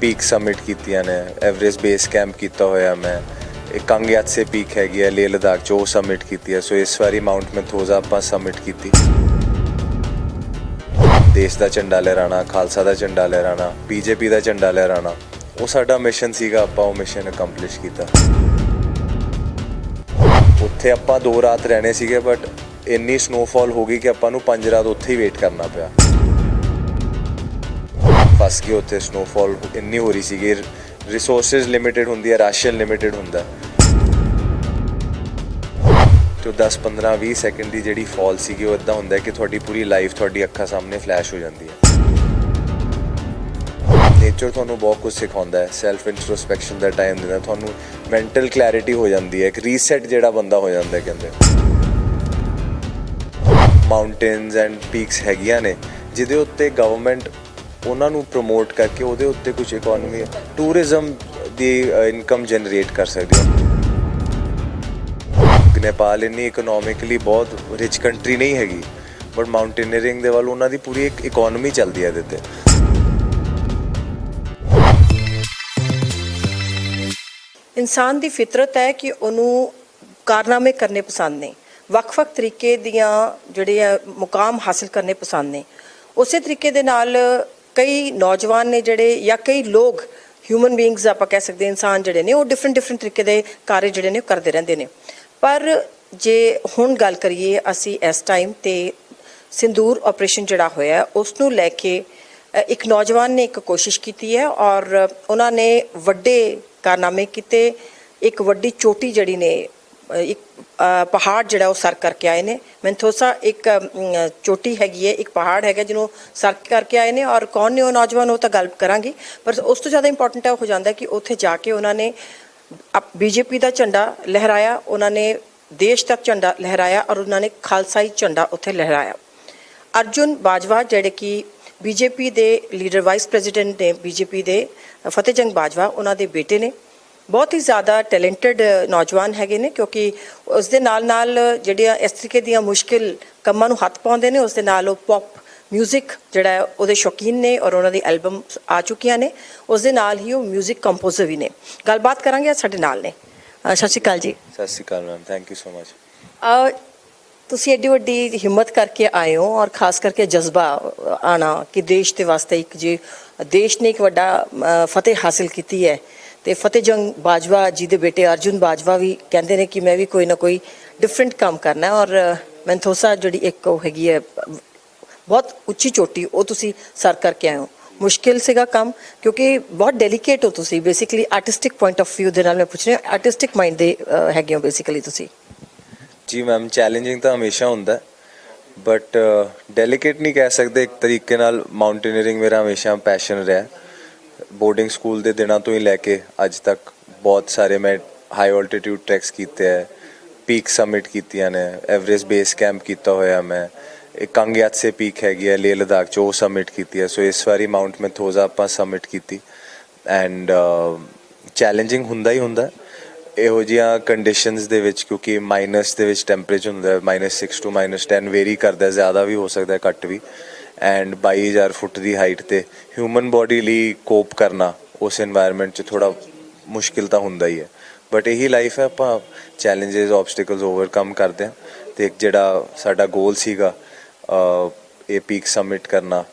Peak summit ਕੀਤੀਆਂ ਨੇ Everest base camp ਕੀਤਾ ਹੋਇਆ ਮੈਂ ਇੱਕ ਕੰਗਯਾਤ ਸੇ ਪੀਕ ਹੈਗੀ ਹੈ, ਲੇਹ ਲਦਾਖ ਚ ਉਹ ਸਮਿਟ ਕੀਤੀ ਹੈ, ਸੋ ਇਸ ਵਾਰੀ ਮਾਊਂਟ ਮੈਥੋਜ਼ਾ ਆਪਾਂ ਸਮਿਟ ਕੀਤੀ। ਦੇਸ਼ ਦਾ ਝੰਡਾ ਲਹਿਰਾਣਾ ਖਾਲਸਾ ਦਾ ਝੰਡਾ ਲਹਿਰਾਣਾ ਬੀਜੇਪੀ ਦਾ ਝੰਡਾ ਲਹਿਰਾਣਾ ਉਹ ਸਾਡਾ ਮਿਸ਼ਨ ਸੀਗਾ, ਆਪਾਂ ਉਹ ਮਿਸ਼ਨ ਅਕੰਪਲਿਸ਼ ਕੀਤਾ। ਉੱਥੇ ਆਪਾਂ ਦੋ ਰਾਤ ਰਹਿਣੇ ਸੀਗੇ ਬਟ ਇੰਨੀ ਸਨੋਫਾਲ ਹੋ ਗਈ ਕਿ ਆਪਾਂ ਨੂੰ ਪੰਜ ਰਾਤ ਉੱਥੇ ਹੀ ਵੇਟ ਕਰਨਾ ਪਿਆ। ਫਸ ਗਏ ਉੱਥੇ ਸਨੋਫਾਲ ਇੰਨੀ ਹੋ ਰਹੀ ਸੀਗੀ ਰਿਸੋਰਸਸ ਲਿਮਿਟਿਡ ਹੁੰਦੀ ਹੈ ਰਾਸ਼ਨ ਲਿਮਿਟਿਡ ਹੁੰਦਾ। ਤੇ 10 15 20 ਸੈਕਿੰਡ ਦੀ ਜਿਹੜੀ ਫਾਲ ਸੀਗੀ, ਉਹ ਇਦਾਂ ਹੁੰਦਾ ਕਿ ਤੁਹਾਡੀ ਪੂਰੀ ਲਾਈਫ ਤੁਹਾਡੀ ਅੱਖਾਂ ਸਾਹਮਣੇ ਫਲੈਸ਼ ਹੋ ਜਾਂਦੀ ਹੈ। ਨੇਚਰ ਤੁਹਾਨੂੰ ਬਹੁਤ ਕੁਝ ਸਿਖਾਉਂਦਾ ਹੈ ਸੈਲਫ ਇੰਟਰੋਸਪੈਕਸ਼ਨ ਦਾ ਟਾਈਮ ਦਿੰਦਾ, ਤੁਹਾਨੂੰ ਮੈਂਟਲ ਕਲੈਰਿਟੀ ਹੋ ਜਾਂਦੀ ਹੈ, ਇੱਕ ਰੀਸੈਟ ਜਿਹੜਾ ਬੰਦਾ ਹੋ ਜਾਂਦਾ ਕਹਿੰਦੇ ਮਾਊਂਟੇਨਸ ਐਂਡ ਪੀਕਸ ਹੈਗੀਆਂ ਨੇ, ਜਿਹਦੇ ਉੱਤੇ ਗਵਰਨਮੈਂਟ ਉਹਨਾਂ ਨੂੰ ਪ੍ਰਮੋਟ ਕਰਕੇ ਉਹਦੇ ਉੱਤੇ ਕੁਝ ਇਕਨੋਮੀ ਟੂਰਿਜ਼ਮ ਦੀ ਇਨਕਮ ਜਨਰੇਟ ਕਰ ਸਕਦੀ ਹੈ। ਨੇਪਾਲ ਇੰਨੀ ਇਕਨੋਮਿਕਲੀ ਬਹੁਤ ਰਿਚ ਕੰਟਰੀ ਨਹੀਂ ਹੈਗੀ ਬਟ ਮਾਊਂਟੇਨੀਅਰਿੰਗ ਦੇ ਵੱਲ ਉਹਨਾਂ ਦੀ ਪੂਰੀ ਇੱਕ ਇਕਨੋਮੀ ਚੱਲਦੀ ਹੈ ਇਹਦੇ ਤੇ ਇਨਸਾਨ ਦੀ ਫਿਤਰਤ ਹੈ ਕਿ ਉਹਨੂੰ ਕਾਰਨਾਮੇ ਕਰਨੇ ਪਸੰਦ ਨੇ। ਵੱਖ-ਵੱਖ ਤਰੀਕੇ ਦੀਆਂ ਜਿਹੜੇ ਆ ਮੁਕਾਮ ਹਾਸਲ ਕਰਨੇ ਪਸੰਦ ਨੇ। ਉਸੇ ਤਰੀਕੇ ਦੇ ਨਾਲ ਕਈ ਨੌਜਵਾਨ ਨੇ ਜਿਹੜੇ ਜਾਂ ਕਈ ਲੋਕ ਹਿਊਮਨ ਬੀਇੰਗਸ ਆਪਾਂ ਕਹਿ ਸਕਦੇ ਇਨਸਾਨ ਜਿਹੜੇ ਨੇ, ਉਹ ਡਿਫਰੈਂਟ ਡਿਫਰੈਂਟ ਤਰੀਕੇ ਦੇ ਕਾਰਜ ਜਿਹੜੇ ਨੇ ਉਹ ਕਰਦੇ ਰਹਿੰਦੇ ਨੇ। ਪਰ ਜੇ ਹੁਣ ਗੱਲ ਕਰੀਏ ਅਸੀਂ ਇਸ ਟਾਈਮ ਤੇ ਸਿੰਦੂਰ ਆਪਰੇਸ਼ਨ ਜਿਹੜਾ ਹੋਇਆ ਉਸ ਨੂੰ ਲੈ ਕੇ ਇੱਕ ਨੌਜਵਾਨ ਨੇ ਇੱਕ ਕੋਸ਼ਿਸ਼ ਕੀਤੀ ਹੈ ਔਰ ਉਹਨਾਂ ਨੇ ਵੱਡੇ ਕਾਰਨਾਮੇ ਕੀਤੇ। ਇੱਕ ਵੱਡੀ ਚੋਟੀ ਜਿਹੜੀ ਨੇ ਇੱਕ ਪਹਾੜ ਜਿਹੜਾ ਉਹ ਸਰ ਕਰਕੇ ਆਏ ਨੇ। ਮੈਂਥੋਸਾ ਇੱਕ ਅਮ, ਚੋਟੀ ਹੈਗੀ ਹੈ ਇੱਕ ਪਹਾੜ ਹੈਗਾ ਜਿਹਨੂੰ ਸਰ ਕਰਕੇ ਆਏ ਨੇ ਔਰ ਕੌਣ ਨੇ ਉਹ ਨੌਜਵਾਨ ਉਹ ਤਾਂ ਗੱਲ ਕਰਾਂਗੇ। ਪਰ ਉਸ ਤੋਂ ਜ਼ਿਆਦਾ ਇੰਪੋਰਟੈਂਟ ਹੋ ਜਾਂਦਾ ਕਿ ਉੱਥੇ ਜਾ ਕੇ ਉਹਨਾਂ ਨੇ ਬੀਜੇਪੀ ਦਾ ਝੰਡਾ ਲਹਿਰਾਇਆ ਉਹਨਾਂ ਨੇ ਦੇਸ਼ ਦਾ ਝੰਡਾ ਲਹਿਰਾਇਆ ਔਰ ਉਹਨਾਂ ਨੇ ਖਾਲਸਾਈ ਝੰਡਾ ਉੱਥੇ ਲਹਿਰਾਇਆ। ਅਰਜੁਨ ਬਾਜਵਾ ਜਿਹੜੇ ਕਿ ਬੀਜੇਪੀ ਦੇ ਲੀਡਰ ਵਾਈਸ ਪ੍ਰੈਜ਼ੀਡੈਂਟ ਨੇ ਬੀਜੇਪੀ ਦੇ ਫਤਿਹਜੰਗ ਬਾਜਵਾ ਉਹਨਾਂ ਦੇ ਬੇਟੇ ਨੇ। ਬਹੁਤ ਹੀ ਜ਼ਿਆਦਾ ਟੈਲੈਂਟਡ ਨੌਜਵਾਨ ਹੈਗੇ ਨੇ ਕਿਉਂਕਿ ਉਸ ਦੇ ਨਾਲ ਨਾਲ ਜਿਹੜੀਆਂ ਇਸ ਤਰੀਕੇ ਦੀਆਂ ਮੁਸ਼ਕਿਲ ਕੰਮਾਂ ਨੂੰ ਹੱਥ ਪਾਉਂਦੇ ਨੇ ਉਸ ਦੇ ਨਾਲ ਉਹ ਪੌਪ 뮤직 ਜਿਹੜਾ ਹੈ ਉਹਦੇ ਸ਼ੌਕੀਨ ਨੇ ਔਰ ਉਹਨਾਂ ਦੀ ਐਲਬਮ ਆ ਚੁੱਕੀਆਂ ਨੇ ਉਸ ਦੇ ਨਾਲ ਹੀ ਉਹ 뮤직 ਕੰਪੋਜ਼ਰ ਵੀ ਨੇ ਗੱਲਬਾਤ ਕਰਾਂਗੇ ਅੱਜ ਸਾਡੇ ਨਾਲ ਨੇ ਅ, ਸਤਿ ਸ਼੍ਰੀ ਅਕਾਲ ਜੀ ਸਤਿ ਸ਼੍ਰੀ ਅਕਾਲ ma'am thank you so much ਅ, ਤੁਸੀਂ ਐਡੀ ਵੱਡੀ ਹਿੰਮਤ ਕਰਕੇ ਆਏ ਹੋ ਔਰ ਖਾਸ ਕਰਕੇ ਜਜ਼ਬਾ ਆਣਾ ਕਿ ਦੇਸ਼ ਦੇ ਵਾਸਤੇ ਇੱਕ ਜੇ ਦੇਸ਼ ਨੇ ਇੱਕ ਵੱਡਾ ਅ, ਫਤਿਹ ਹਾਸਿਲ ਕੀਤੀ ਹੈ ਤੇ ਫਤਿਹ ਜੰਗ ਬਾਜਵਾ ਜੀ ਦੇ ਬੇਟੇ ਅਰਜੁਨ ਬਾਜਵਾ ਵੀ ਕਹਿੰਦੇ ਨੇ ਕਿ ਮੈਂ ਵੀ ਕੋਈ ਨਾ ਕੋਈ ਡਿਫਰੈਂਟ ਕੰਮ ਕਰਨਾ ਔਰ ਅ, ਮੈਂਥੋਸਾ ਜਿਹੜੀ ਇੱਕ ਉਹ ਹੈਗੀ ਹੈ ਬਹੁਤ ਉੱਚੀ ਚੋਟੀ ਉਹ ਤੁਸੀਂ ਸਰ ਕਰਕੇ ਆਏ ਹੋ। ਮੁਸ਼ਕਿਲ ਸੀਗਾ ਕੰਮ ਕਿਉਂਕਿ ਬਹੁਤ ਡੈਲੀਕੇਟ ਹੋ ਤੁਸੀਂ basically artistic point of View ਦੇ ਨਾਲ ਮੈਂ ਪੁੱਛ ਰਿਹਾ ਆਰਟਿਸਟਿਕ ਮਾਈਂਡ ਦੇ ਹੈਗੇ ਹੋ ਬੇਸਿਕਲੀ ਤੁਸੀਂ? ਜੀ ਮੈਮ ਚੈਲੰਜਿੰਗ ਤਾਂ ਹਮੇਸ਼ਾ ਹੁੰਦਾ ਬਟ ਡੈਲੀਕੇਟ ਨਹੀਂ ਕਹਿ ਸਕਦੇ ਇੱਕ ਤਰੀਕੇ ਨਾਲ ਮਾਊਂਟੇਨੀਅਰਿੰਗ ਮੇਰਾ ਹਮੇਸ਼ਾ ਪੈਸ਼ਨ ਰਿਹਾ ਬੋਰਡਿੰਗ ਸਕੂਲ ਦੇ ਦਿਨਾਂ ਤੋਂ ਹੀ ਲੈ ਕੇ ਅੱਜ ਤੱਕ ਬਹੁਤ ਸਾਰੇ ਮੈਂ ਹਾਈ ਆਲਟੀਟਿਊਡ ਟ੍ਰੈਕਸ ਕੀਤੇ ਹੈ ਪੀਕ ਸਮਿਟ ਕੀਤੀਆਂ ਨੇ ਐਵਰੇਸਟ ਬੇਸ ਕੈਂਪ ਕੀਤਾ ਹੋਇਆ ਮੈਂ ਇੱਕ ਕੰਗਯਾਤ ਸੇ ਪੀਕ ਹੈਗੀ ਹੈ, ਲੇਹ ਲਦਾਖ ਚ ਉਹ ਸਮਿਟ ਕੀਤੀ ਹੈ, ਸੋ ਇਸ ਵਾਰੀ ਮਾਊਂਟ ਮੈਥੋਜ਼ਾ ਆਪਾਂ ਸਮਿਟ ਕੀਤੀ ਐਂਡ ਚੈਲੰਜਿੰਗ ਹੁੰਦਾ ਹੀ ਹੁੰਦਾ, ਇਹੋ ਜਿਹੀਆਂ ਕੰਡੀਸ਼ਨਸ ਦੇ ਵਿੱਚ ਕਿਉਂਕਿ ਮਾਈਨਸ ਦੇ ਵਿੱਚ ਟੈਂਪਰੇਚਰ ਹੁੰਦਾ ਹੈ -6 ਤੋਂ -10 ਵੇਰੀ ਕਰਦਾ, ਜ਼ਿਆਦਾ ਵੀ ਹੋ ਸਕਦਾ ਹੈ, ਘੱਟ ਵੀ। ਐਂਡ 22000 ਫੁੱਟ ਦੀ ਹਾਈਟ ਤੇ ਹਿਊਮਨ ਬਾਡੀ ਲਈ ਕੋਪ ਕਰਨਾ ਉਸ এনवायरमेंट 'ਚ ਥੋੜਾ ਮੁਸ਼ਕਿਲ ਤਾਂ ਹੁੰਦਾ ਹੀ ਹੈ। ਬਟ ਇਹੀ ਲਾਈਫ ਹੈ, ਆਪਾਂ ਚੈਲੰਜਸ ਆਬਸਟੈਕਲਸ ਓਵਰਕਮ ਕਰਦੇ ਹਾਂ ਤੇ ਜਿਹੜਾ ਸਾਡਾ ਗੋਲ ਸੀਗਾ ਇਹ ਪੀਕ ਸਬਮਿਟ ਕਰਨਾ,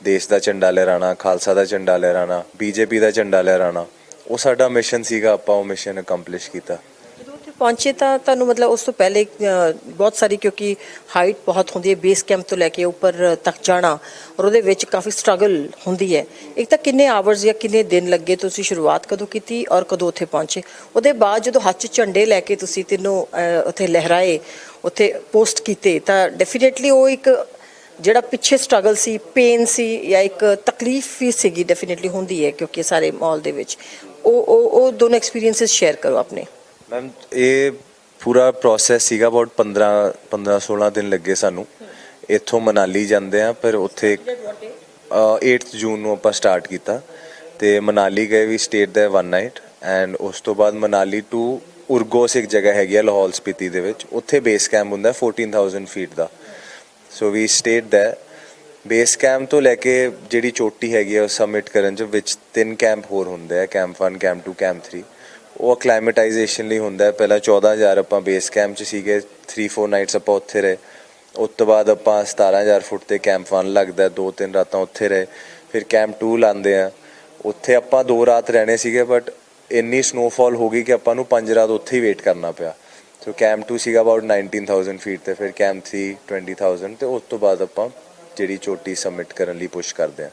ਦੇਸ਼ ਦਾ ਝੰਡਾ ਲਹਿਰਾਣਾ ਖਾਲਸਾ ਦਾ ਝੰਡਾ ਲਹਿਰਾਣਾ ਬੀਜੇਪੀ ਦਾ ਝੰਡਾ ਲਹਿਰਾਣਾ ਉਹ ਸਾਡਾ ਮਿਸ਼ਨ ਸੀਗਾ, ਆਪਾਂ ਉਹ ਮਿਸ਼ਨ ਅਕੰਪਲਿਸ਼ ਕੀਤਾ। ਪਹੁੰਚੇ ਤਾਂ ਤੁਹਾਨੂੰ ਮਤਲਬ ਉਸ ਤੋਂ ਪਹਿਲੇ ਬਹੁਤ ਸਾਰੀ ਕਿਉਂਕਿ ਹਾਈਟ ਬਹੁਤ ਹੁੰਦੀ ਹੈ ਬੇਸ ਕੈਂਪ ਤੋਂ ਲੈ ਕੇ ਉੱਪਰ ਤੱਕ ਜਾਣਾ ਔਰ ਉਹਦੇ ਵਿੱਚ ਕਾਫੀ ਸਟਰਗਲ ਹੁੰਦੀ ਹੈ। ਇੱਕ ਤਾਂ ਕਿੰਨੇ ਆਵਰਸ ਜਾਂ ਕਿੰਨੇ ਦਿਨ ਲੱਗੇ ਤੁਸੀਂ ਸ਼ੁਰੂਆਤ ਕਦੋਂ ਕੀਤੀ ਔਰ ਕਦੋਂ ਉੱਥੇ ਪਹੁੰਚੇ? ਉਹਦੇ ਬਾਅਦ ਜਦੋਂ ਹੱਥ 'ਚ ਝੰਡੇ ਲੈ ਕੇ ਤੁਸੀਂ ਤਿੰਨੋਂ ਉੱਥੇ ਲਹਿਰਾਏ, ਉੱਥੇ ਪੋਸਟ ਕੀਤੇ, ਤਾਂ ਡੈਫੀਨਿਟਲੀ ਉਹ ਇੱਕ ਜਿਹੜਾ ਪਿੱਛੇ ਸਟਰਗਲ ਸੀ ਪੇਨ ਸੀ ਜਾਂ ਇੱਕ ਤਕਲੀਫ ਵੀ ਸੀਗੀ ਡੈਫੀਨਿਟਲੀ ਹੁੰਦੀ ਹੈ ਕਿਉਂਕਿ ਸਾਰੇ ਮਾਹੌਲ ਦੇ ਵਿੱਚ। ਉਹ ਉਹ ਉਹ ਦੋਨੋਂ ਐਕਸਪੀਰੀਐਂਸਸ ਸ਼ੇਅਰ ਕਰੋ ਆਪਣੇ। ਮੈਮ ਇਹ ਪੂਰਾ ਪ੍ਰੋਸੈਸ ਸੀਗਾ ਅਬਾਊਟ 15 15 16 ਦਿਨ ਲੱਗੇ ਸਾਨੂੰ। ਇੱਥੋਂ ਮਨਾਲੀ ਜਾਂਦੇ ਆ ਪਰ ਉੱਥੇ ਅ, 8th ਜੂਨ ਨੂੰ ਆਪਾਂ ਸਟਾਰਟ ਕੀਤਾ। ਤੇ ਮਨਾਲੀ ਗਏ we stayed there one night and ਉਸ ਤੋਂ ਬਾਅਦ ਮਨਾਲੀ ਟੂ ਉਰਗੋਸ ਇੱਕ ਜਗ੍ਹਾ ਹੈਗੀ ਆ ਲਾਹੌਲ ਸਪੀਤੀ ਦੇ ਵਿੱਚ। ਉੱਥੇ ਬੇਸ ਕੈਂਪ ਹੁੰਦਾ ਹੈ 14000 feet the. So we stayed the base camp ਤੋਂ ਲੈ ਕੇ ਜਿਹੜੀ ਚੋਟੀ ਹੈਗੀ ਆ ਉਹ ਸਬਮਿਟ ਕਰਨ ਚ ਵਿੱਚ ਤਿੰਨ ਕੈਂਪ ਹੋਰ ਹੁੰਦੇ ਆ ਕੈਂਪ 1 ਕੈਂਪ 2 ਕੈਂਪ 3 ਉਹ ਅਕਲਾਈਮੇਟਾਈਜੇਸ਼ਨ ਲਈ ਹੁੰਦਾ ਹੈ। ਪਹਿਲਾਂ 14000 ਆਪਾਂ ਬੇਸ ਕੈਂਪ ਚ ਸੀਗੇ 3-4 ਨਾਈਟਸ ਆਪਾਂ ਉੱਥੇ ਰਹੇ। ਉਸ ਤੋਂ ਬਾਅਦ ਆਪਾਂ 17000 ਫੁੱਟ ਤੇ ਕੈਂਪ 1 ਲੱਗਦਾ, ਦੋ ਤਿੰਨ ਰਾਤਾਂ ਉੱਥੇ ਰਹੇ। ਫਿਰ ਕੈਂਪ 2 ਲਾਉਂਦੇ ਆ ਉੱਥੇ ਆਪਾਂ ਦੋ ਰਾਤ ਰਹਿਣੇ ਸੀਗੇ ਬਟ ਇੰਨੀ ਸਨੋਫਾਲ ਹੋ ਗਈ ਕਿ ਆਪਾਂ ਨੂੰ ਪੰਜ ਰਾਤ ਉੱਥੇ ਹੀ ਵੇਟ ਕਰਨਾ ਪਿਆ। ਸੋ ਕੈਂਪ 2 ਸੀਗਾ ਅਬਾਊਟ 19000 ਫੀਟ ਤੇ, ਫਿਰ ਕੈਂਪ 3 20000 ਤੇ ਉਸ ਤੋਂ ਬਾਅਦ ਆਪਾਂ ਜਿਹੜੀ ਚੋਟੀ ਸਬਮਿਟ ਕਰਨ ਲਈ ਪੁਸ਼ ਕਰਦੇ ਆ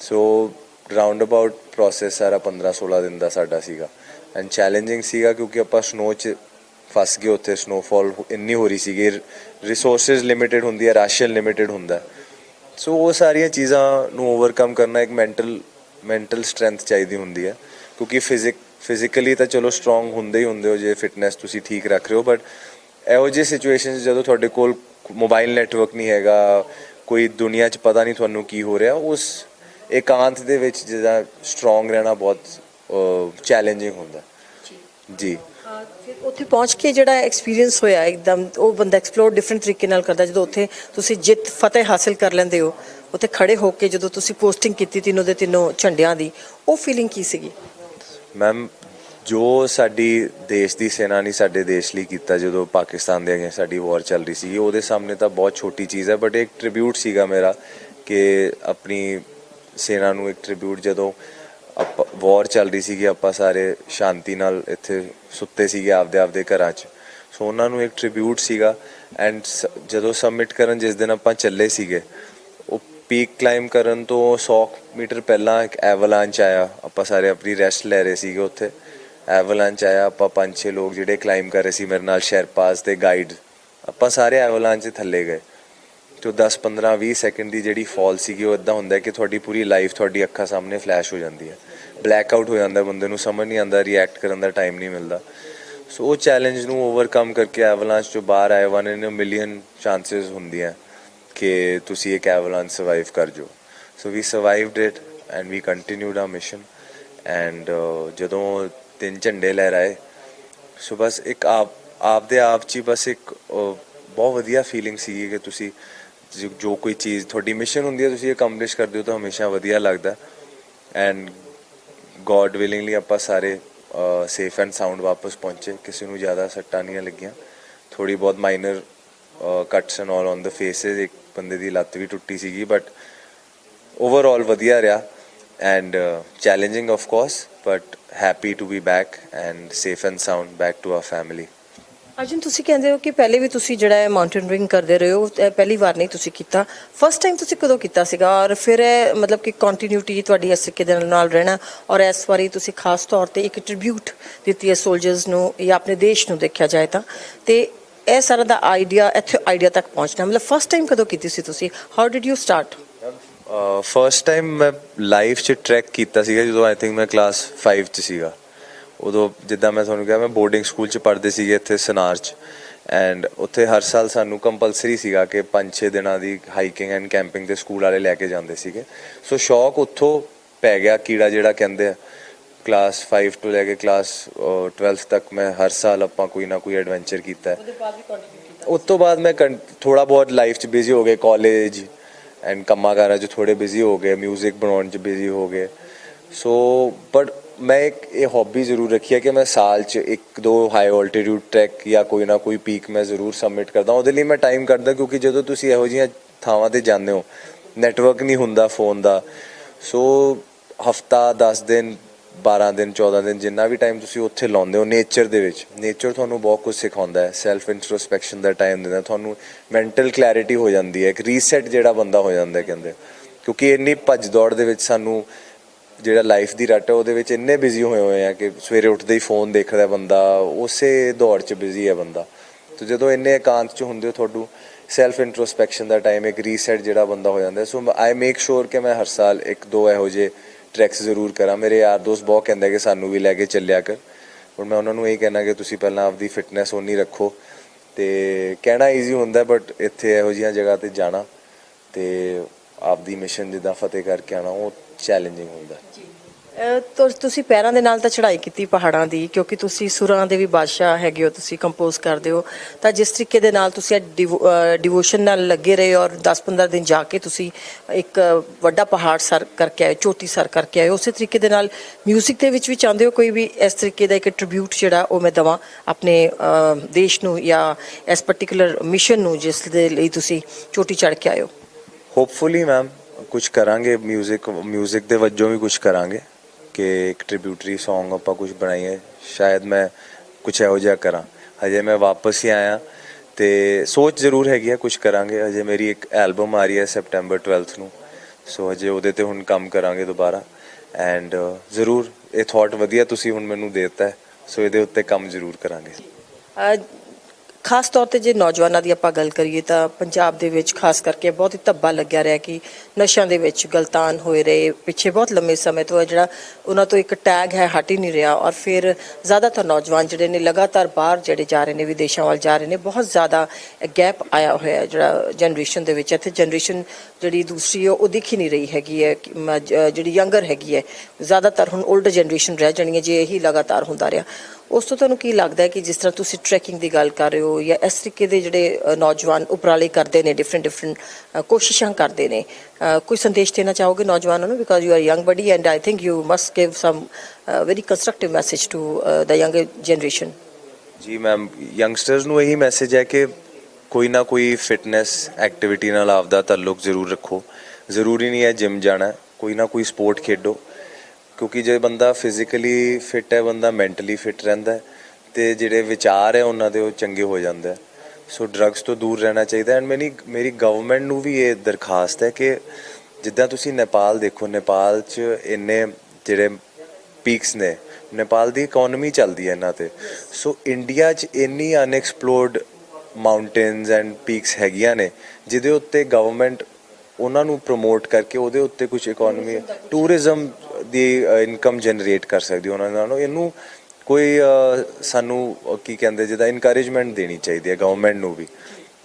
ਸੋ ਰਾਉਂਡ ਅਬਾਊਟ ਪ੍ਰੋਸੈਸ ਸਾਰਾ 15 16 ਦਿਨ ਦਾ ਸਾਡਾ ਸੀਗਾ। ਐਂਡ ਚੈਲੰਜਿੰਗ ਸੀਗਾ ਕਿਉਂਕਿ ਆਪਾਂ ਸਨੋ 'ਚ ਫਸ ਗਏ ਉੱਥੇ ਸਨੋਫਾਲ ਇੰਨੀ ਹੋ ਰਹੀ ਸੀਗੀ। ਰਿਸੋਰਸਸ ਲਿਮਿਟਿਡ ਹੁੰਦੀ ਹੈ ਰਾਸ਼ਨ ਲਿਮਿਟਿਡ ਹੁੰਦਾ ਸੋ ਉਹ ਸਾਰੀਆਂ ਚੀਜ਼ਾਂ ਨੂੰ ਓਵਰਕਮ ਕਰਨਾ ਇੱਕ ਮੈਂਟਲ ਮੈਂਟਲ ਸਟਰੈਂਥ ਚਾਹੀਦੀ ਹੁੰਦੀ ਹੈ। ਕਿਉਂਕਿ ਫਿਜ਼ਿਕ ਫਿਜ਼ੀਕਲੀ ਤਾਂ ਚਲੋ ਸਟਰੋਂਗ ਹੁੰਦੇ ਹੀ ਹੁੰਦੇ ਹੋ ਜੇ ਫਿਟਨੈਸ ਤੁਸੀਂ ਠੀਕ ਰੱਖ ਰਹੇ ਹੋ ਬਟ ਇਹੋ ਜਿਹੇ ਸਿਚੁਏਸ਼ਨਸ ਜਦੋਂ ਤੁਹਾਡੇ ਕੋਲ ਮੋਬਾਈਲ ਨੈਟਵਰਕ ਨਹੀਂ ਹੈਗਾ, ਕੋਈ ਦੁਨੀਆ 'ਚ ਪਤਾ ਨਹੀਂ ਤੁਹਾਨੂੰ ਕੀ ਹੋ ਰਿਹਾ, ਉਸ ਇਕਾਂਤ ਦੇ ਵਿੱਚ ਜਿਹੜਾ ਸਟਰੋਂਗ ਰਹਿਣਾ ਬਹੁਤ ਚੈਲੰਜਿੰਗ ਹੁੰਦਾ। ਜੀ। ਫਿਰ ਉੱਥੇ ਪਹੁੰਚ ਕੇ ਜਿਹੜਾ ਐਕਸਪੀਰੀਅੰਸ ਹੋਇਆ ਇੱਕਦਮ ਉਹ ਬੰਦਾ ਐਕਸਪਲੋਰ ਡਿਫਰੈਂਟ ਤਰੀਕੇ ਨਾਲ ਕਰਦਾ ਜਦੋਂ ਉੱਥੇ ਤੁਸੀਂ ਜਿੱਤ ਫਤਿਹ ਹਾਸਲ ਕਰ ਲੈਂਦੇ ਹੋ ਉੱਥੇ ਖੜੇ ਹੋ ਕੇ ਜਦੋਂ ਤੁਸੀਂ ਪੋਸਟਿੰਗ ਕੀਤੀ ਤਿੰਨੋਂ ਦੇ ਤਿੰਨੋਂ ਝੰਡਿਆਂ ਦੀ ਉਹ ਫੀਲਿੰਗ ਕੀ ਸੀਗੀ? ਮੈਮ ਜੋ ਸਾਡੀ ਦੇਸ਼ ਦੀ ਸੈਨਾ ਨੇ ਸਾਡੇ ਦੇਸ਼ ਲਈ ਕੀਤਾ ਜਦੋਂ ਪਾਕਿਸਤਾਨ ਦੇ ਅਗੇ ਸਾਡੀ ਵਾਰ ਚੱਲ ਰਹੀ ਸੀ ਉਹਦੇ ਸਾਹਮਣੇ ਤਾਂ ਬਹੁਤ ਛੋਟੀ ਚੀਜ਼ ਹੈ ਬਟ ਇੱਕ ਟ੍ਰਿਬਿਊਟ ਸੀਗਾ ਮੇਰਾ ਕਿ ਆਪਣੀ ਸੈਨਾ ਨੂੰ ਇੱਕ ਟ੍ਰਿਬਿਊਟ ਜਦੋਂ ਆਪਾਂ ਵਾਰ ਚੱਲ ਰਹੀ ਸੀਗੀ, ਆਪਾਂ ਸਾਰੇ ਸ਼ਾਂਤੀ ਨਾਲ ਇੱਥੇ ਸੁੱਤੇ ਸੀਗੇ ਆਪਦੇ ਆਪਦੇ ਘਰਾਂ 'ਚ। ਸੋ ਉਹਨਾਂ ਨੂੰ ਇੱਕ ਟ੍ਰਿਬਿਊਟ ਸੀਗਾ ਐਂਡ ਜਦੋਂ ਸਬਮਿਟ ਕਰਨ ਜਿਸ ਦਿਨ ਆਪਾਂ ਚੱਲੇ ਸੀਗੇ, ਉਹ ਪੀਕ ਕਲਾਈਮ ਕਰਨ ਤੋਂ 100 ਮੀਟਰ ਪਹਿਲਾਂ ਇੱਕ ਐਵਲਾਂਚ ਆਇਆ। ਆਪਾਂ ਸਾਰੇ ਆਪਣੀ ਰੈਸਟ ਲੈ ਰਹੇ ਸੀਗੇ ਉੱਥੇ। ਐਵਲਾਂਚ ਆਇਆ, ਆਪਾਂ ਪੰਜ ਛੇ ਲੋਕ ਜਿਹੜੇ ਕਲਾਈਮ ਕਰ ਰਹੇ ਸੀ ਮੇਰੇ ਨਾਲ ਸ਼ੈਰਪਾਸ ਤੇ ਗਾਈਡ ਆਪਾਂ ਸਾਰੇ ਐਵਲਾਂਚ ਦੇ ਥੱਲੇ ਗਏ। ਤੇ 10 15 20 ਸੈਕਿੰਡ ਦੀ ਜਿਹੜੀ ਫਾਲ ਸੀਗੀ, ਉਹ ਇਦਾਂ ਹੁੰਦਾ ਕਿ ਤੁਹਾਡੀ ਪੂਰੀ ਲਾਈਫ ਤੁਹਾਡੀ ਅੱਖਾਂ ਸਾਹਮਣੇ ਫਲੈਸ਼ ਹੋ ਜਾਂਦੀ ਹੈ। ਬਲੈਕ ਆਊਟ ਹੋ ਜਾਂਦਾ, ਬੰਦੇ ਨੂੰ ਸਮਝ ਨਹੀਂ ਆਉਂਦਾ ਰਿਐਕਟ ਕਰਨ ਦਾ ਟਾਈਮ ਨਹੀਂ ਮਿਲਦਾ। ਸੋ ਉਹ ਚੈਲੰਜ ਨੂੰ ਓਵਰਕਮ ਕਰਕੇ ਐਵਲਾਂਸ ਤੋਂ ਬਾਹਰ ਆਏ one in a million chances ਹੁੰਦੀਆਂ ਕਿ ਤੁਸੀਂ ਇੱਕ ਐਵਲਾਂਸ ਸਰਵਾਈਵ ਕਰ ਜੋ so we survived it and we continued a mission and ਜਦੋਂ ਤਿੰਨ ਝੰਡੇ ਲਹਿਰਾਏ ਸੋ ਬਸ ਇੱਕ ਆਪ, ਆਪਦੇ ਆਪ ਚ ਹੀ ਬਸ ਇੱਕ ਬਹੁਤ ਵਧੀਆ ਫੀਲਿੰਗ ਸੀ ਕਿ ਤੁਸੀਂ ਜੋ- ਜੋ ਕੋਈ ਚੀਜ਼, ਤੁਹਾਡੀ ਮਿਸ਼ਨ ਹੁੰਦੀ ਹੈ, ਤੁਸੀਂ ਅਕੰਪਲਿਸ਼ ਕਰਦੇ ਹੋ, ਤਾਂ ਹਮੇਸ਼ਾ ਵਧੀਆ ਲੱਗਦਾ। ਐਂਡ ਗੋਡ ਵਿਲਿੰਗਲੀ ਆਪਾਂ ਸਾਰੇ ਸੇਫ ਐਂਡ ਸਾਊਂਡ ਵਾਪਸ ਪਹੁੰਚੇ। ਕਿਸੇ ਨੂੰ ਜ਼ਿਆਦਾ ਸੱਟਾਂ ਨਹੀਂ ਲੱਗੀਆਂ। ਥੋੜੀ ਬਹੁਤ minor cuts and all on the faces ਇੱਕ ਬੰਦੇ ਦੀ ਲੱਤ ਵੀ ਟੁੱਟੀ ਸੀਗੀ ਬਟ ਓਵਰਆਲ ਵਧੀਆ ਰਿਹਾ। And challenging of course but happy to be back and safe and sound back to our family Arjun, ਤੁਸੀਂ ਕਹਿੰਦੇ ਹੋ ਕਿ ਪਹਿਲੇ ਵੀ ਤੁਸੀਂ ਜਿਹੜਾ ਹੈ ਮਾਊਂਟੇਨਰਿੰਗ ਕਰਦੇ ਰਹੇ ਹੋ, ਇਹ ਪਹਿਲੀ ਵਾਰ ਨਹੀਂ ਤੁਸੀਂ ਕੀਤਾ। ਫਸਟ ਟਾਈਮ ਤੁਸੀਂ ਕਦੋਂ ਕੀਤਾ ਸੀਗਾ? ਔਰ ਫਿਰ ਇਹ ਮਤਲਬ ਕਿ ਕੰਟੀਨਿਊਟੀ ਤੁਹਾਡੀ ਇਸ ਤਰੀਕੇ ਦੇ ਨਾਲ ਰਹਿਣਾ, ਔਰ ਇਸ ਵਾਰੀ ਤੁਸੀਂ ਖਾਸ ਤੌਰ ਤੇ ਇੱਕ ਟ੍ਰਿਬਿਊਟ ਦਿੱਤੀ ਹੈ ਸੋਲਜਰਸ ਨੂੰ, ਜਾਂ ਆਪਣੇ ਦੇਸ਼ ਨੂੰ ਦੇਖਿਆ ਜਾਏ ਤਾਂ। ਤੇ ਇਹ ਸਾਰਾ ਦਾ ਆਈਡੀਆ ਇੱਥੇ ਆਈਡੀਆ ਤੱਕ ਪਹੁੰਚਣਾ। ਮਤਲਬ ਫਸਟ ਟਾਈਮ ਕਦੋਂ ਕੀਤੀ ਸੀ ਤੁਸੀਂ? How did you start first time ਮੈਂ ਲਾਈਫ 'ਚ ਟਰੈਕ ਕੀਤਾ ਸੀਗਾ, ਜਦੋਂ ਆਈ ਥਿੰਕ ਮੈਂ ਕਲਾਸ 5 'ਚ ਸੀਗਾ। ਉਦੋਂ ਜਿੱਦਾਂ ਮੈਂ ਤੁਹਾਨੂੰ ਕਿਹਾ ਮੈਂ ਬੋਰਡਿੰਗ ਸਕੂਲ 'ਚ ਪੜ੍ਹਦੇ ਸੀਗੇ ਇੱਥੇ ਸਨਾਰ 'ਚ। ਐਂਡ ਉੱਥੇ ਹਰ ਸਾਲ ਸਾਨੂੰ ਕੰਪਲਸਰੀ ਸੀਗਾ ਕਿ 5-6 ਦਿਨਾਂ ਦੀ ਹਾਈਕਿੰਗ ਐਂਡ ਕੈਂਪਿੰਗ ਤੇ ਸਕੂਲ ਵਾਲੇ ਲੈ ਕੇ ਜਾਂਦੇ ਸੀਗੇ। ਸੋ ਸ਼ੌਕ ਉੱਥੋਂ ਪੈ ਗਿਆ ਕੀੜਾ ਜਿਹੜਾ ਕਹਿੰਦੇ ਆ ਕਲਾਸ 5 ਤੋਂ ਲੈ ਕੇ ਕਲਾਸ 12th ਤੱਕ ਮੈਂ ਹਰ ਸਾਲ ਆਪਾਂ ਕੋਈ ਨਾ ਕੋਈ ਐਡਵੈਂਚਰ ਕੀਤਾ। ਉਸ ਤੋਂ ਬਾਅਦ ਮੈਂ ਥੋੜਾ ਬਹੁਤ ਲਾਈਫ 'ਚ ਬਿਜ਼ੀ ਹੋ ਗਏ ਕਾਲਜ ਐਂਡ ਕੰਮਾਂ ਕਾਰਾਂ 'ਚ ਥੋੜੇ ਬਿਜ਼ੀ ਹੋ ਗਏ 뮤직 ਬਣਾਉਣ 'ਚ ਬਿਜ਼ੀ ਹੋ ਗਏ। ਸੋ ਬਟ ਮੈਂ ਇੱਕ ਇਹ ਹੌਬੀ ਜ਼ਰੂਰ ਰੱਖੀ ਹੈ ਕਿ ਮੈਂ ਸਾਲ 'ਚ ਇੱਕ, ਦੋ ਹਾਈ ਆਲਟੀਟਿਊਡ ਟਰੈਕ ਜਾਂ ਕੋਈ ਨਾ ਕੋਈ ਪੀਕ ਮੈਂ ਜ਼ਰੂਰ ਸਬਮਿਟ ਕਰਦਾ। ਉਹਦੇ ਲਈ ਮੈਂ ਟਾਈਮ ਕੱਢਦਾ ਕਿਉਂਕਿ ਜਦੋਂ ਤੁਸੀਂ ਇਹੋ ਜਿਹੀਆਂ ਥਾਵਾਂ ਤੇ ਜਾਂਦੇ ਹੋ ਨੈਟਵਰਕ ਨਹੀਂ ਹੁੰਦਾ ਫੋਨ ਦਾ। ਸੋ ਹਫਤਾ 10 ਦਿਨ 12 ਦਿਨ 14 ਦਿਨ ਜਿੰਨਾ ਵੀ ਟਾਈਮ ਤੁਸੀਂ ਉੱਥੇ ਲਾਉਂਦੇ ਹੋ ਨੇਚਰ ਦੇ ਵਿੱਚ ਨੇਚਰ ਤੁਹਾਨੂੰ ਬਹੁਤ ਕੁਝ ਸਿਖਾਉਂਦਾ ਹੈ। ਸੈਲਫ ਇੰਟਰੋਸਪੈਕਸ਼ਨ ਦਾ ਟਾਈਮ ਦਿੰਦਾ ਤੁਹਾਨੂੰ ਮੈਂਟਲ ਕਲੈਰਿਟੀ ਹੋ ਜਾਂਦੀ ਹੈ। ਇੱਕ ਰੀਸੈਟ ਜਿਹੜਾ ਬੰਦਾ ਹੋ ਜਾਂਦਾ ਕਹਿੰਦੇ। ਕਿਉਂਕਿ ਇੰਨੀ ਭੱਜ ਦੌੜ ਦੇ ਵਿੱਚ ਸਾਨੂੰ ਜਿਹੜਾ ਲਾਈਫ ਦੀ ਰੱਟ ਹੈ, ਉਹਦੇ ਵਿੱਚ ਇੰਨੇ ਬਿਜ਼ੀ ਹੋਏ ਹੋਏ ਆ ਕਿ ਸਵੇਰੇ ਉੱਠਦੇ ਹੀ ਫੋਨ ਦੇਖਦਾ ਬੰਦਾ, ਉਸੇ ਦੌੜ 'ਚ ਬਿਜ਼ੀ ਹੈ ਬੰਦਾ। ਤੇ ਜਦੋਂ ਇੰਨੇ ਇਕਾਂਤ 'ਚ ਹੁੰਦੇ ਹੋ ਤੁਹਾਨੂੰ ਸੈਲਫ ਇੰਟਰੋਸਪੈਕਸ਼ਨ ਦਾ ਟਾਈਮ ਇੱਕ ਰੀਸੈਟ ਜਿਹੜਾ ਬੰਦਾ ਹੋ ਜਾਂਦਾ। ਸੋ ਆਈ ਮੇਕ ਸ਼ੋਰ ਕਿ ਮੈਂ ਹਰ ਸਾਲ ਇੱਕ ਦੋ ਇਹੋ ਜਿਹੇ ਟਰੈਕਸ ਜ਼ਰੂਰ ਕਰਾਂ। ਮੇਰੇ ਯਾਰ ਦੋਸਤ ਬਹੁਤ ਕਹਿੰਦੇ ਕਿ ਸਾਨੂੰ ਵੀ ਲੈ ਕੇ ਚੱਲਿਆ ਕਰ। ਪਰ ਮੈਂ ਉਹਨਾਂ ਨੂੰ ਇਹ ਕਹਿਣਾ ਕਿ ਤੁਸੀਂ ਪਹਿਲਾਂ ਆਪਦੀ ਫਿਟਨੈਸ ਓਨੀ ਰੱਖੋ। ਤੇ ਕਹਿਣਾ ਈਜ਼ੀ ਹੁੰਦਾ ਬਟ ਇੱਥੇ ਇਹੋ ਜਿਹੀਆਂ ਜਗ੍ਹਾ ਤੇ ਜਾਣਾ। ਤੇ ਆਪਦੀ ਮਿਸ਼ਨ ਜਿੱਦਾਂ ਫਤਿਹ ਕਰਕੇ ਆਣਾ ਉਹ ਚੈਲੰਜਿੰਗ ਹੁੰਦਾ। ਅਹ ਤੁਸੀਂ ਪੈਰਾਂ ਦੇ ਨਾਲ ਤਾਂ ਚੜ੍ਹਾਈ ਕੀਤੀ ਪਹਾੜਾਂ ਦੀ ਕਿਉਂਕਿ ਤੁਸੀਂ ਸੁਰਾਂ ਦੇ ਵੀ ਬਾਦਸ਼ਾਹ ਹੈਗੇ ਹੋ ਤੁਸੀਂ ਕੰਪੋਜ਼ ਕਰਦੇ ਹੋ। ਤਾਂ ਜਿਸ ਤਰੀਕੇ ਦੇ ਨਾਲ ਤੁਸੀਂ ਡਿਵੋਸ਼ਨ ਨਾਲ ਲੱਗੇ ਰਹੇ ਔਰ 10-15 ਦਿਨ ਜਾ ਕੇ ਤੁਸੀਂ ਇੱਕ ਵੱਡਾ ਪਹਾੜ ਸਰ ਕਰਕੇ ਆਏ ਚੋਟੀ ਸਰ ਕਰਕੇ ਆਏ ਉਸੇ ਤਰੀਕੇ ਦੇ ਨਾਲ 뮤직 ਦੇ ਵਿੱਚ ਵੀ ਚਾਹੁੰਦੇ ਹੋ ਕੋਈ ਵੀ ਇਸ ਤਰੀਕੇ ਦਾ ਇੱਕ ਟ੍ਰਿਬਿਊਟ ਜਿਹੜਾ ਉਹ ਮੈਂ ਦਵਾਂ ਆਪਣੇ ਅਹ, ਦੇਸ਼ ਨੂੰ ਜਾਂ ਇਸ ਪਾਰਟਿਕੂਲਰ ਮਿਸ਼ਨ ਨੂੰ ਜਿਸ ਦੇ ਲਈ ਤੁਸੀਂ ਚੋਟੀ ਚੜ੍ਹ ਕੇ ਆਏ ਹੋ? ਹੋਪਫੁਲੀ ਮੈਮ ਕੁਝ ਕਰਾਂਗੇ 뮤직 뮤직 ਦੇ ਵਜੋਂ ਵੀ ਕੁਝ ਕਰਾਂਗੇ ਕਿ ਇੱਕ ਟ੍ਰਿਬਿਊਟਰੀ Song ਆਪਾਂ ਕੁਝ ਬਣਾਈਏ ਸ਼ਾਇਦ ਮੈਂ ਕੁਝ ਇਹੋ ਜਿਹਾ ਕਰਾਂ ਹਜੇ ਮੈਂ ਵਾਪਸ ਹੀ ਆਇਆ ਤੇ ਸੋਚ ਜ਼ਰੂਰ ਹੈਗੀ ਹੈ ਕੁਝ ਕਰਾਂਗੇ ਹਜੇ ਮੇਰੀ ਇੱਕ ਐਲਬਮ ਆ ਰਹੀ ਹੈ ਸੈਪਟੈਂਬਰ 12th ਨੂੰ ਸੋ ਹਜੇ ਉਹਦੇ ਤੇ ਹੁਣ ਕੰਮ ਕਰਾਂਗੇ ਦੁਬਾਰਾ ਐਂਡ ਜ਼ਰੂਰ ਇਹ ਥਾਟ ਵਧੀਆ ਤੁਸੀਂ ਹੁਣ ਮੈਨੂੰ ਦੇ ਦਿੱਤਾ ਹੈ ਸੋ ਇਹਦੇ ਉੱਤੇ ਕੰਮ ਜ਼ਰੂਰ ਕਰਾਂਗੇ ਅਹ ਖਾਸ ਤੌਰ ਤੇ ਜੇ ਨੌਜਵਾਨਾਂ ਦੀ ਆਪਾਂ ਗੱਲ ਕਰੀਏ ਤਾਂ ਪੰਜਾਬ ਦੇ ਵਿੱਚ ਖਾਸ ਕਰਕੇ ਬਹੁਤ ਹੀ ਧੱਬਾ ਲੱਗਿਆ ਰਿਹਾ ਕਿ ਨਸ਼ਿਆਂ ਦੇ ਵਿੱਚ ਗਲਤਾਨ ਹੋਏ ਰਹੇ ਪਿੱਛੇ ਬਹੁਤ ਲੰਮੇ ਸਮੇਂ ਤੋਂ ਇਹ ਜਿਹੜਾ ਉਹਨਾਂ ਤੋਂ ਇੱਕ ਟੈਗ ਹੈ ਹਟ ਹੀ ਨਹੀਂ ਰਿਹਾ ਔਰ ਫਿਰ ਜ਼ਿਆਦਾਤਰ ਨੌਜਵਾਨ ਜਿਹੜੇ ਨੇ ਲਗਾਤਾਰ ਬਾਹਰ ਜਿਹੜੇ ਜਾ ਰਹੇ ਨੇ, ਵਿਦੇਸ਼ਾਂ ਵੱਲ ਜਾ ਰਹੇ ਨੇ, ਬਹੁਤ ਜ਼ਿਆਦਾ ਗੈਪ ਆਇਆ ਹੋਇਆ ਜਿਹੜਾ ਜਨਰੇਸ਼ਨ ਦੇ ਵਿੱਚ। ਇੱਥੇ ਜਨਰੇਸ਼ਨ ਜਿਹੜੀ ਦੂਸਰੀ ਹੈ, ਉਹ ਦਿਖ ਹੀ ਨਹੀਂ ਰਹੀ ਹੈਗੀ ਹੈ ਜਿਹੜੀ ਯੰਗਰ ਹੈਗੀ ਹੈ। ਜ਼ਿਆਦਾਤਰ ਹੁਣ 올ਡ ਜਨਰੇਸ਼ਨ ਰਹਿ ਜਾਣੀ ਹੈ ਜੇ ਇਹੀ ਲਗਾਤਾਰ ਹੁੰਦਾ ਰਿਹਾ। ਉਸ ਤੋਂ ਤੁਹਾਨੂੰ ਕੀ ਲੱਗਦਾ ਹੈ ਕਿ ਜਿਸ ਤਰ੍ਹਾਂ ਤੁਸੀਂ ਟਰੈਕਿੰਗ ਦੀ ਗੱਲ ਕਰ ਰਹੇ ਹੋ ਜਾਂ ਇਸ ਤਰੀਕੇ ਦੇ ਜਿਹੜੇ ਨੌਜਵਾਨ ਉਪਰਾਲੇ ਕਰਦੇ ਨੇ ਡਿਫਰੈਂਟ ਡਿਫਰੈਂਟ ਕੋਸ਼ਿਸ਼ਾਂ ਕਰਦੇ ਨੇ ਕੋਈ ਸੰਦੇਸ਼ ਦੇਣਾ ਚਾਹੋਗੇ ਨੌਜਵਾਨਾਂ ਨੂੰ? Because you are young buddy and I think you must give some very constructive message to the young generation ਜੀ ਮੈਮ ਯੰਗਸਟਰਸ ਨੂੰ ਇਹੀ ਮੈਸੇਜ ਹੈ ਕਿ ਕੋਈ ਨਾ ਕੋਈ ਫਿਟਨੈਸ ਐਕਟੀਵਿਟੀ ਨਾਲ ਆਪਦਾ ਤਾਲੁਕ ਜ਼ਰੂਰ ਰੱਖੋ। ਜ਼ਰੂਰੀ ਨਹੀਂ ਹੈ ਜਿਮ ਜਾਣਾ, ਕੋਈ ਨਾ ਕੋਈ ਸਪੋਰਟ ਖੇਡੋ। ਕਿਉਂਕਿ ਜੇ ਬੰਦਾ ਫਿਜ਼ੀਕਲੀ ਫਿਟ ਹੈ, ਬੰਦਾ ਮੈਂਟਲੀ ਫਿਟ ਰਹਿੰਦਾ ਹੈ ਤੇ ਜਿਹੜੇ ਵਿਚਾਰ ਹੈ ਉਹਨਾਂ ਦੇ ਉਹ ਚੰਗੇ ਹੋ ਜਾਂਦੇ ਆ ਸੋ ਡਰੱਗਸ ਤੋਂ ਦੂਰ ਰਹਿਣਾ ਚਾਹੀਦਾ ਐਂਡ ਮੇਰੀ ਮੇਰੀ ਗਵਰਨਮੈਂਟ ਨੂੰ ਵੀ ਇਹ ਦਰਖਾਸਤ ਹੈ ਕਿ ਜਿੱਦਾਂ ਤੁਸੀਂ ਨੇਪਾਲ ਦੇਖੋ, ਨੇਪਾਲ 'ਚ ਇੰਨੇ ਜਿਹੜੇ ਪੀਕਸ ਨੇ, ਨੇਪਾਲ ਦੀ ਇਕਨੋਮੀ ਚੱਲਦੀ ਹੈ ਇਹਨਾਂ ਤੇ। ਸੋ ਇੰਡੀਆ 'ਚ ਇੰਨੀ ਅਨਐਕਸਪਲੋਰਡ ਮਾਊਂਟੇਨਸ ਐਂਡ ਪੀਕਸ ਹੈਗੀਆਂ ਨੇ, ਜਿਹਦੇ ਉੱਤੇ ਗਵਰਨਮੈਂਟ ਉਹਨਾਂ ਨੂੰ ਪ੍ਰੋਮੋਟ ਕਰਕੇ ਉਹਦੇ ਉੱਤੇ ਕੁਝ ਇਕਨੋਮੀ ਟੂਰਿਜ਼ਮ ਦੀ ਇਨਕਮ ਜਨਰੇਟ ਕਰ ਸਕਦੇ ਹੋ ਉਹਨਾਂ ਨਾਲੋਂ। ਇਹਨੂੰ ਕੋਈ ਸਾਨੂੰ ਕੀ ਕਹਿੰਦੇ ਜਿਹਦਾ ਇਨਕਰੇਜਮੈਂਟ ਦੇਣੀ ਚਾਹੀਦੀ ਹੈ ਗਵਰਨਮੈਂਟ ਨੂੰ ਵੀ,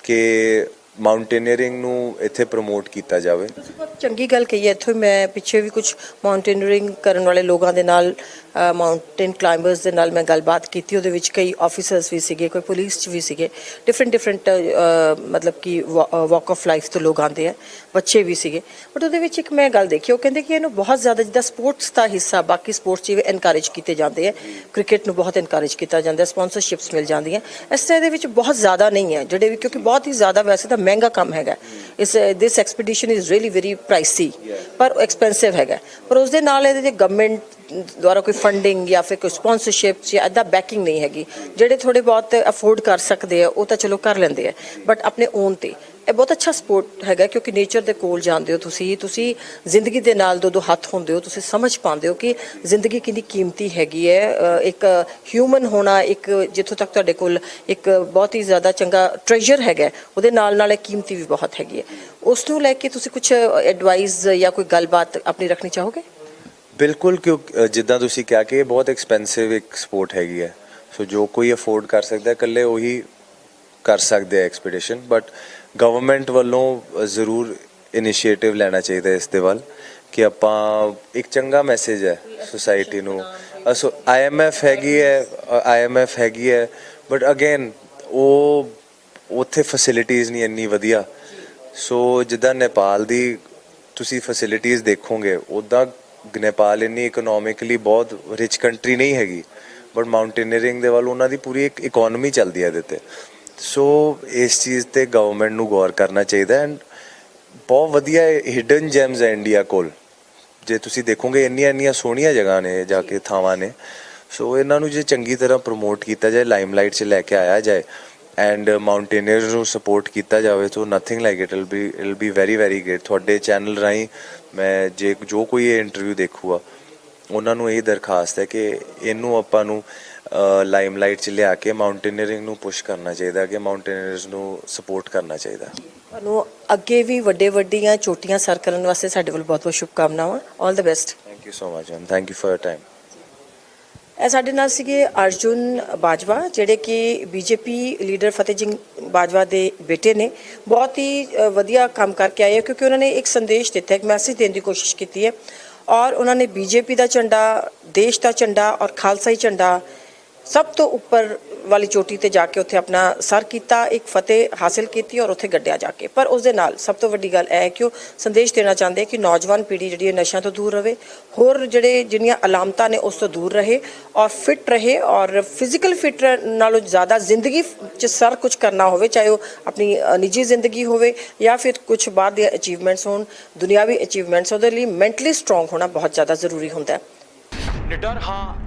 ਕਿ ਮਾਊਂਟੇਨੀਅਰਿੰਗ ਨੂੰ ਇੱਥੇ ਪ੍ਰਮੋਟ ਕੀਤਾ ਜਾਵੇ। ਤੁਸੀਂ ਬਹੁਤ ਚੰਗੀ ਗੱਲ ਕਹੀ ਹੈ, ਇੱਥੋਂ ਮੈਂ ਪਿੱਛੇ ਵੀ ਕੁਝ ਮਾਊਂਟੇਨੀਅਰਿੰਗ ਕਰਨ ਵਾਲੇ ਲੋਕਾਂ ਦੇ ਨਾਲ ਮਾਊਂਟੇਨ ਕਲਾਈਂਬਰਸ ਦੇ ਨਾਲ ਮੈਂ ਗੱਲਬਾਤ ਕੀਤੀ, ਉਹਦੇ ਵਿੱਚ ਕਈ ਆਫੀਸਰਸ ਵੀ ਸੀਗੇ, ਕੋਈ ਪੁਲਿਸ ਚ ਵੀ ਸੀਗੇ। ਡਿਫਰੈਂਟ ਡਿਫਰੈਂਟ ਮਤਲਬ ਕਿ ਵਾਕ ਆਫ ਲਾਈਫ ਤੋਂ ਲੋਕ ਆਉਂਦੇ ਆ, ਬੱਚੇ ਵੀ ਸੀਗੇ। ਬਟ ਉਹਦੇ ਵਿੱਚ ਇੱਕ ਮੈਂ ਗੱਲ ਦੇਖੀ, ਉਹ ਕਹਿੰਦੇ ਕਿ ਇਹਨੂੰ ਬਹੁਤ ਜ਼ਿਆਦਾ, ਜਿੱਦਾਂ ਸਪੋਰਟਸ ਦਾ ਹਿੱਸਾ, ਬਾਕੀ ਸਪੋਰਟਸ ਜਿਵੇਂ ਐਨਕਰੇਜ ਕੀਤੇ ਜਾਂਦੇ ਆ। ਕ੍ਰਿਕਟ ਨੂੰ ਬਹੁਤ ਐਨਕਰੇਜ ਕੀਤਾ ਜਾਂਦਾ ਸਪਾਂਸਰਸ਼ਿਪਸ ਮਿਲ ਜਾਂਦੀਆਂ। ਇਸ ਤਰ੍ਹਾਂ ਦੇ ਵਿੱਚ ਬਹੁਤ ਜ਼ਿਆਦਾ ਨਹੀਂ ਹੈ, ਜਿਹੜੇ ਵੀ, ਕਿਉਂਕਿ ਬਹੁਤ ਹੀ ਜ਼ਿਆਦਾ ਵੈਸੇ ਤਾਂ ਮਹਿੰਗਾ ਕੰਮ ਹੈਗਾ। ਇਸ this expedition is really very pricey ਪਰ ਐਕਸਪੈਂਸਿਵ ਹੈਗਾ। ਪਰ ਉਸ ਦੇ ਨਾਲ ਇਹਦੇ ਜੇ ਗਵਰਨਮੈਂਟ ਦੁਆਰਾ ਕੋਈ ਫੰਡਿੰਗ ਜਾਂ ਫਿਰ ਕੋਈ ਸਪਾਂਸਰਸ਼ਿਪ ਜਾਂ ਅੱਦਾ ਬੈਕਿੰਗ ਨਹੀਂ ਹੈਗੀ। ਜਿਹੜੇ ਥੋੜੇ ਬਹੁਤ ਅਫੋਰਡ ਕਰ ਸਕਦੇ ਆ, ਉਹ ਤਾਂ ਚਲੋ ਕਰ ਲੈਂਦੇ ਆ। ਬਟ ਆਪਣੇ ਓਨ ਤੇ। ਇਹ ਬਹੁਤ ਅੱਛਾ ਸਪੋਰਟ ਹੈਗਾ ਕਿਉਂਕਿ ਨੇਚਰ ਦੇ ਕੋਲ ਜਾਂਦੇ ਹੋ ਤੁਸੀਂ ਤੁਸੀਂ ਜ਼ਿੰਦਗੀ ਦੇ ਨਾਲ ਦੋ ਦੋ ਹੱਥ ਹੁੰਦੇ ਹੋ ਤੁਸੀਂ ਸਮਝ ਪਾਉਂਦੇ ਹੋ ਕਿ ਜ਼ਿੰਦਗੀ ਕਿੰਨੀ ਕੀਮਤੀ ਹੈਗੀ ਹੈ। ਇੱਕ ਹਿਊਮਨ ਹੋਣਾ ਇੱਕ ਜਿੱਥੋਂ ਤੱਕ ਤੁਹਾਡੇ ਕੋਲ ਇੱਕ ਬਹੁਤ ਹੀ ਜ਼ਿਆਦਾ ਚੰਗਾ ਟ੍ਰੈਜਰ ਹੈਗਾ ਉਹਦੇ ਨਾਲ ਨਾਲ ਇਹ ਕੀਮਤੀ ਵੀ ਬਹੁਤ ਹੈਗੀ ਹੈ। ਉਸ ਨੂੰ ਲੈ ਕੇ ਤੁਸੀਂ ਕੁਝ ਐਡਵਾਈਸ ਜਾਂ ਕੋਈ ਗੱਲਬਾਤ ਆਪਣੀ ਰੱਖਣੀ ਚਾਹੋਗੇ? ਬਿਲਕੁਲ ਕਿਉਂ ਜਿੱਦਾਂ ਤੁਸੀਂ ਕਿਹਾ ਕਿ ਇਹ ਬਹੁਤ ਐਕਸਪੈਂਸਿਵ ਇੱਕ ਸਪੋਰਟ ਹੈਗੀ ਹੈ। ਸੋ ਜੋ ਕੋਈ ਅਫੋਰਡ ਕਰ ਸਕਦਾ ਹੈ, ਇਕੱਲੇ ਉਹੀ ਕਰ ਸਕਦੇ ਆ ਐਕਸਪੀਡੀਸ਼ਨ ਬਟ ਗਵਰਨਮੈਂਟ ਵੱਲੋਂ ਜ਼ਰੂਰ ਇਨੀਸ਼ੀਏਟਿਵ ਲੈਣਾ ਚਾਹੀਦਾ ਇਸ ਦੇ ਵੱਲ, ਕਿ ਆਪਾਂ ਇੱਕ ਚੰਗਾ ਮੈਸੇਜ ਹੈ ਸੋਸਾਇਟੀ ਨੂੰ। ਅਸੋ ਆਈਐਮਐਫ ਹੈਗੀ ਹੈ ਆਈਐਮਐਫ ਹੈਗੀ ਹੈ ਬਟ ਅਗੇਨ ਉਹ, ਉੱਥੇ ਫੈਸਿਲਿਟੀਆਂ ਨਹੀਂ ਇੰਨੀ ਵਧੀਆ। ਸੋ ਜਿੱਦਾਂ ਨੇਪਾਲ ਦੀ ਤੁਸੀਂ ਫੈਸਿਲਿਟੀਆਂ ਦੇਖੋਗੇ ਉਦਾਂ ਨੇਪਾਲ ਇੰਨੀ ਇਕਨੋਮਿਕਲੀ ਬਹੁਤ ਰਿਚ ਕੰਟਰੀ ਨਹੀਂ ਹੈਗੀ ਬਟ ਮਾਊਂਟੇਨੀਅਰਿੰਗ ਦੇ ਵੱਲ ਉਹਨਾਂ ਦੀ ਪੂਰੀ ਇੱਕ ਇਕਨੋਮੀ ਚੱਲਦੀ ਹੈ ਇਹਦੇ ਤੇ। ਸੋ ਇਸ ਚੀਜ਼ ਤੇ ਗਵਰਨਮੈਂਟ ਨੂੰ ਗੌਰ ਕਰਨਾ ਚਾਹੀਦਾ ਐਂਡ ਬਹੁਤ ਵਧੀਆ ਹਿਡਨ ਜੈਮਸ ਹੈ ਇੰਡੀਆ ਕੋਲ। ਜੇ ਤੁਸੀਂ ਦੇਖੋਗੇ, ਇੰਨੀਆਂ ਇੰਨੀਆਂ ਸੋਹਣੀਆਂ ਜਗ੍ਹਾ ਨੇ ਜਾ ਕੇ ਥਾਵਾਂ ਨੇ। ਸੋ ਇਹਨਾਂ ਨੂੰ ਜੇ ਚੰਗੀ ਤਰ੍ਹਾਂ ਪ੍ਰਮੋਟ ਕੀਤਾ ਜਾਏ ਲਾਈਮਲਾਈਟ 'ਚ ਲੈ ਕੇ ਆਇਆ ਜਾਏ ਐਂਡ ਮਾਊਂਟੇਨੀਅਰਸ ਨੂੰ ਸਪੋਰਟ ਕੀਤਾ ਜਾਵੇ so nothing like it will be it be very very great ਤੁਹਾਡੇ ਚੈਨਲ ਰਾਹੀਂ ਮੈਂ ਜੇ ਜੋ ਕੋਈ ਇਹ ਇੰਟਰਵਿਊ ਦੇਖੂਗਾ, ਉਹਨਾਂ ਨੂੰ ਇਹ ਦਰਖਾਸਤ ਹੈ ਕਿ ਇਹਨੂੰ ਆਪਾਂ ਨੂੰ ਲਾਈਮਲਾਈਟ 'ਚ ਲਿਆ ਕੇ ਮਾਊਂਟੇਨੀਅਰਿੰਗ ਨੂੰ ਪੁਸ਼ ਕਰਨਾ ਚਾਹੀਦਾ ਕਿ ਮਾਊਂਟੇਨੀਅਰਸ ਨੂੰ ਸਪੋਰਟ ਕਰਨਾ ਚਾਹੀਦਾ। ਤੁਹਾਨੂੰ ਅੱਗੇ ਵੀ ਵੱਡੇ ਵੱਡੀਆਂ ਚੋਟੀਆਂ ਸਰ ਕਰਨ ਵਾਸਤੇ ਸਾਡੇ ਵੱਲ ਬਹੁਤ ਬਹੁਤ ਸ਼ੁਭਕਾਮਨਾਵਾਂ। 올 the best thank you so much ma'am thank you for your time ਇਹ ਸਾਡੇ ਨਾਲ ਸੀਗੇ ਅਰਜੁਨ ਬਾਜਵਾ ਜਿਹੜੇ ਕਿ ਬੀਜੇਪੀ ਲੀਡਰ ਫਤਿਹ ਸਿੰਘ ਬਾਜਵਾ ਦੇ ਬੇਟੇ ਨੇ। ਬਹੁਤ ਹੀ ਵਧੀਆ ਕੰਮ ਕਰਕੇ ਆਏ ਕਿਉਂਕਿ ਉਹਨਾਂ ਨੇ ਇੱਕ ਸੰਦੇਸ਼ ਦਿੱਤਾ ਇੱਕ ਮੈਸੇਜ ਦੇਣ ਦੀ ਕੋਸ਼ਿਸ਼ ਕੀਤੀ ਹੈ। ਔਰ ਉਹਨਾਂ ਨੇ ਬੀਜੇਪੀ ਦਾ ਝੰਡਾ ਦੇਸ਼ ਦਾ ਝੰਡਾ ਔਰ ਖਾਲਸਾਈ ਝੰਡਾ ਸਭ ਤੋਂ ਉੱਪਰ ਵਾਲੀ ਚੋਟੀ ਤੇ ਜਾ ਕੇ ਉੱਥੇ ਆਪਣਾ ਸਰ ਕੀਤਾ, ਇੱਕ ਫਤਿਹ ਹਾਸਲ ਕੀਤੀ ਔਰ ਉੱਥੇ ਗੱਡਿਆ ਜਾ ਕੇ। ਪਰ ਉਸ ਦੇ ਨਾਲ ਸਭ ਤੋਂ ਵੱਡੀ ਗੱਲ ਇਹ ਹੈ ਕਿ ਉਹ ਸੰਦੇਸ਼ ਦੇਣਾ ਚਾਹੁੰਦੇ ਕਿ ਨੌਜਵਾਨ ਪੀੜ੍ਹੀ ਜਿਹੜੀ ਹੈ ਨਸ਼ਿਆਂ ਤੋਂ ਦੂਰ ਰਹੇ, ਹੋਰ ਜਿਹੜੇ ਜਿਹੜੀਆਂ ਅਲਾਮਤਾਂ ਨੇ ਉਸ ਤੋਂ ਦੂਰ ਰਹੇ ਔਰ ਫਿਟ ਰਹੇ ਔਰ ਫਿਜ਼ੀਕਲ ਫਿਟ ਨਾਲੋਂ ਜ਼ਿਆਦਾ ਜ਼ਿੰਦਗੀ ਚ ਸਰ ਕੁਝ ਕਰਨਾ ਹੋਵੇ, ਚਾਹੇ ਉਹ ਆਪਣੀ ਨਿੱਜੀ ਜ਼ਿੰਦਗੀ ਹੋਵੇ ਜਾਂ ਫਿਰ ਕੁਝ ਬਾਹਰ ਦੇ ਅਚੀਵਮੈਂਟਸ ਹੋਣ, ਦੁਨਿਆਵੀ ਅਚੀਵਮੈਂਟਸ ਉਹਦੇ ਲਈ ਮੈਂਟਲੀ ਸਟਰੋਂਗ ਹੋਣਾ ਬਹੁਤ ਜ਼ਿਆਦਾ ਜ਼ਰੂਰੀ ਹੁੰਦਾ ਹੈ। ਨਿਡਰ ਹਾਂ